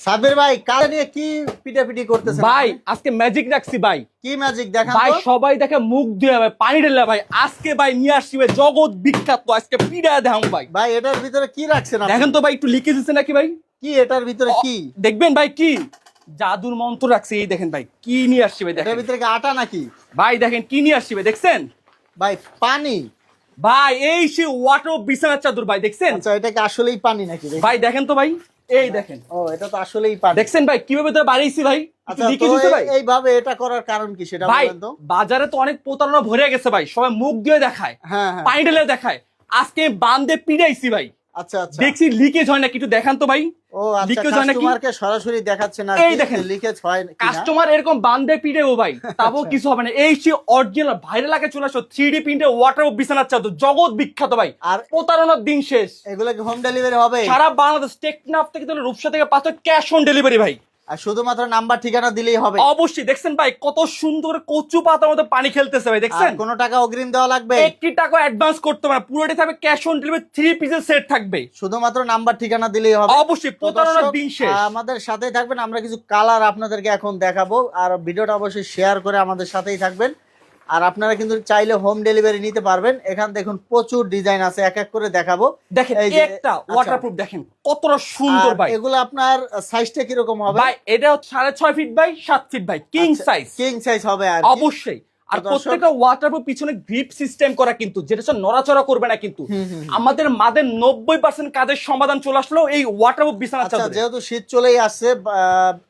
সাবির ভাই কালে নিয়ে কি পিটাপিটি করতেছেন ভাই আজকে ম্যাজিক রাখছি ভাই। কি ম্যাজিক দেখান ভাই সবাই দেখে মুখ দিয়ে ভাই পানি ঢেলে ভাই আজকে ভাই নিয়ে আসছি ভাই জগৎ বিখ্যাত আজকে পিড়া দেখাম ভাই। ভাই এটার ভিতরে কি রাখছেন? দেখেন তো ভাই একটু লিখে দিচ্ছে নাকি ভাই? কি এটার ভিতরে কি? দেখবেন ভাই কি? জাদুর মন্ত্র রাখছি এই দেখেন ভাই কি নিয়ে আসছি ভাই এটার দেখেন। ভিতরে কি আটা নাকি? ভাই দেখেন কি নিয়ে আসছি ভাই দেখছেন? ভাই পানি। ভাই এই সে ওয়াটার বিছানার চাদর ভাই দেখছেন? আচ্ছা এটা কি আসলেই পানি নাকি? ভাই দেখেন তো ভাই। এই দেখেন। ও এটা তো আসলেই পানি। দেখছেন ভাই কীভাবে তো বাড়িয়েছি ভাই? একটু আচ্ছা তো এই- ভাই। এইভাবে এটা করার কারণ কি সেটা ভাই বাজারে তো অনেক প্রতারণা ভরে গেছে ভাই সবাই মুখ দিয়ে দেখায় হ্যাঁ হ্যাঁ। পানি ঢেলে দেখায়। আজকে বান্ধে পিড়াইছি ভাই। আচ্ছা আচ্ছা। দেখছি লিকেজ হয় না কিছু দেখান তো ভাই। ও আচ্ছা লিকেজ হয় নাকি? কাস্টমারকে সরাসরি দেখাচ্ছে না এই দেখেন। লিকেজ হয় না কাস্টমার এরকম বান্দে পিড়ে ও ভাই তাও কিছু হবে না। এই সে অরিজিনাল ভাইরাল আগে চলে আসো থ্রি ডি প্রিন্টে ওয়াটার বিছানার চাদর জগৎ বিখ্যাত ভাই। আর প্রতারণার দিন শেষ। এগুলো কি হোম ডেলিভারি হবে? সারা বাংলাদেশ টেকনাফ থেকে তাহলে রূপসা থেকে পাঁচ ক্যাশ অন ডেলিভারি ভাই। আর শুধুমাত্র নাম্বার ঠিকানা দিলেই হবে। অবশ্যই দেখছেন ভাই কত সুন্দর কচু পাতার মতো পানি খেলতেছে ভাই দেখছেন? কোনো টাকা অগ্রিম দেওয়া লাগবে? একটি টাকা অ্যাডভান্স করতে পারে পুরোটাই থাকবে ক্যাশ অন ডেলিভারি থ্রি পিসের সেট থাকবে। শুধুমাত্র নাম্বার ঠিকানা দিলেই হবে। অবশ্যই প্রতারণার দিন শেষ। আমাদের সাথেই থাকবেন আমরা কিছু কালার আপনাদেরকে এখন দেখাবো আর ভিডিওটা অবশ্যই শেয়ার করে আমাদের সাথেই থাকবেন। আর আপনারা কিন্তু চাইলে হোম ডেলিভারি নিতে পারবেন। এখান দেখুন প্রচুর ডিজাইন আছে এক এক করে দেখাবো। দেখেন এই যে- একটা আচ্ছা। ওয়াটারপ্রুফ দেখেন কতটা সুন্দর ভাই। এগুলো আপনার সাইজটা কীরকম হবে? ভাই এটা হচ্ছে সাড়ে ছয় ফিট বাই সাত ফিট ভাই কিং সাইজ কিং সাইজ হবে আর অবশ্যই। আর প্রত্যেকটা ওয়াটারপ্রুফ পিছনে গ্রিপ সিস্টেম করা কিন্তু যেটা হচ্ছে নড়াচড়া করবে না কিন্তু। আমাদের মাদের নব্বই পার্সেন্ট কাজের সমাধান চলে আসলো এই ওয়াটারপ্রুফ বিছানা আচ্ছা যেহেতু শীত চলেই আসছে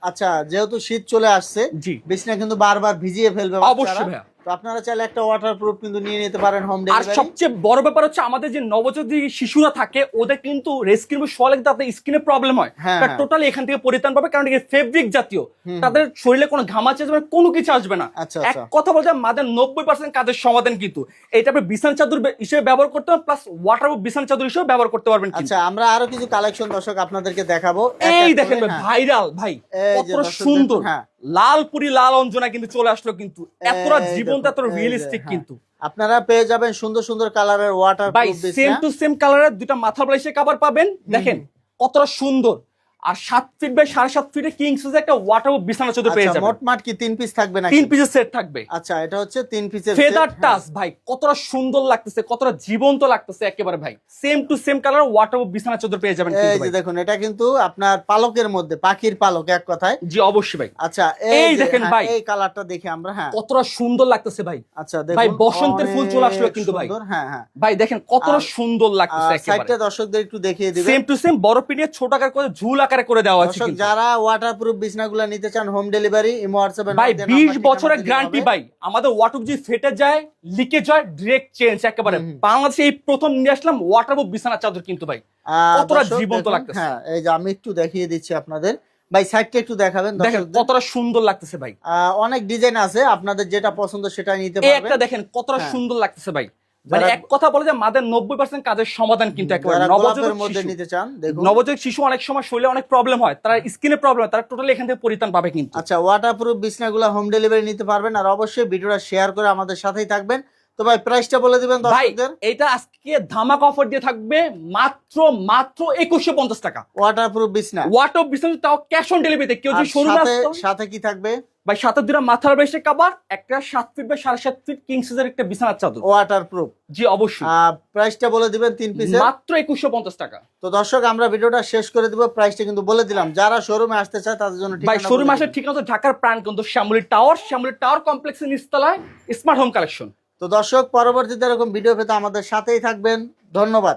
আচ্ছা যেহেতু শীত চলে আসছে বিছনা কিন্তু বারবার ভিজিয়ে ফেলবে অবশ্যই। তো আপনারা চাইলে একটা ওয়াটার প্রুফ কিন্তু নিয়ে নিতে পারেন হোম আর সবচেয়ে বড় ব্যাপার হচ্ছে আমাদের যে নবজাতক শিশুরা থাকে ওদের কিন্তু রেস্কিউ সোয়ালে তাদের স্কিনে প্রবলেম হয়। হ্যাঁ, হ্যাঁ। টোটালি এখান থেকে পরিত্রাণ পাবে কারণ এটা ফেব্রিক জাতীয়। তাদের শরীরে কোনো ঘামাচে আসবে না, কোনো কিছু আসবে না। আচ্ছা, এক আচ্ছা। কথা বলতে মাদের নব্বই পার্সেন্ট কাজের সমাধান কিন্তু। এটা আপনি বিছানা চাদর হিসেবে ব্যবহার করতে পারবেন প্লাস ওয়াটার বিছানা চাদর হিসেবে ব্যবহার করতে পারবেন আচ্ছা আমরা আরও কিছু কালেকশন দর্শক আপনাদেরকে দেখাবো। এই দেখেন হ্যাঁ। ভাইরাল ভাই দর্শক সুন্দর। হ্যাঁ। লালপুরি লাল অঞ্জনা কিন্তু চলে আসলো কিন্তু। এতটা জীবনটা এত রিয়েলিস্টিক। কিন্তু। আপনারা পেয়ে যাবেন সুন্দর সুন্দর কালারের ওয়াটার সেম টু সেম কালারের দুটা মাথা ব্লাইসে কাবার পাবেন। দেখেন কতটা সুন্দর। আর সাত ফিট বাই সাড়ে সাত ফিটে কিং সাইজ একটা ওয়াটার বিছানা চাদর পেয়ে যাবেন। মোট মাঠ কি তিন পিস থাকবে নাকি? তিন পিসের সেট থাকবে। আচ্ছা এটা হচ্ছে তিন পিসের ফেদার। টাচ ভাই কতটা সুন্দর লাগতেছে কতটা জীবন্ত লাগতেছে একেবারে ভাই। Same to same colour water বিছানা চাদর পেয়ে যাবেন এই যে দেখুন এটা কিন্তু আপনার পালকের মধ্যে পাখির পালক এক কথায়। জি অবশ্যই ভাই। আচ্ছা এই দেখেন হ্যাঁ, ভাই। এই কালারটা দেখি আমরা হ্যাঁ। কতটা সুন্দর লাগতেছে ভাই। আচ্ছা দেখুন ভাই, বসন্তের ফুল চলে আসলো কিন্তু ভাই। হ্যাঁ হ্যাঁ। ভাই দেখেন কতটা সুন্দর লাগতেছে একেবারে। সাইডটা দর্শকদের একটু দেখিয়ে দিবেন। সেম টু সেম বড় পিডিয়ে ছোট আকার করে ঝুল আকারে করে দেওয়া আছে। যারা ওয়াটারপ্রুফ বিছনাগুলো নিতে চান হোম ডেলিভারি ইমো হোয়াটসঅ্যাপে ভাই বিশ বছরের গ্যারান্টি ভাই আমাদের ওয়াটার যদি ফেটে যায় লিকেজ হয় ডিরেক্ট চেঞ্জ একেবারে। বাংলাদেশে এই প্রথম নিয়ে আসলাম ওয়াটার বিছানা চাদর কিন্তু ভাই কতটা জীবন্ত লাগতেছে। হ্যাঁ এই যে আমি একটু দেখিয়ে দিচ্ছি আপনাদের ভাই সাইডটা একটু দেখাবেন দেখেন। কতটা সুন্দর লাগতেছে ভাই অনেক ডিজাইন আছে আপনাদের যেটা পছন্দ সেটা নিতে এই একটা দেখেন কতটা হ্যাঁ। সুন্দর লাগতেছে ভাই মানে এক কথা বলে যে মাদের নব্বই পার্সেন্ট কাজের সমাধান কিন্তু একেবারে। নবজাতক মধ্যে নিতে চান দেখুন। নবজাতক শিশু অনেক সময় শরীরে অনেক প্রবলেম হয় তারা স্কিনে প্রবলেম হয় তারা টোটালি এখান থেকে পরিত্রাণ পাবে কিন্তু। আচ্ছা ওয়াটারপ্রুফ বিছনাগুলো হোম ডেলিভারি নিতে পারবেন আর অবশ্যই ভিডিওটা শেয়ার করে আমাদের সাথেই থাকবেন। তো ভাই প্রাইসটা বলে দিবেন দর্শকদের। এটা আজকে ধামাক অফার দিয়ে থাকবে মাত্র মাত্র একুশশো পঞ্চাশ টাকা। ওয়াটারপ্রুফ বিছনা। ওয়াট অফ বিজনেস তাও ক্যাশ অন ডেলিভারিতে কেউ যদি শোরুমে সাথে আসতো সাথে কি থাকবে? ভাই সাতের দিনে মাথার বেশে কাবার একটা সাত ফিট বা সাড়ে সাত ফিট কিং সিজের একটা বিছানার চাদর। ওয়াটারপ্রুফ জি অবশ্যই। প্রাইসটা বলে দিবেন তিন পিসের মাত্র একুশশো পঞ্চাশ টাকা। তো দর্শক আমরা ভিডিওটা শেষ করে দিব। প্রাইসটা কিন্তু বলে দিলাম। যারা শোরুমে আসতে চায় তাদের জন্য ভাই শোরুম আসার দিন। ঠিক আছে ঢাকার প্রাণ কিন্তু শ্যামলী টাওয়ার শ্যামলী টাওয়ার কমপ্লেক্সের নিচতলায় স্মার্ট হোম কালেকশন তো দর্শক পরবর্তীতে এরকম ভিডিও পেতে আমাদের সাথেই থাকবেন। ধন্যবাদ।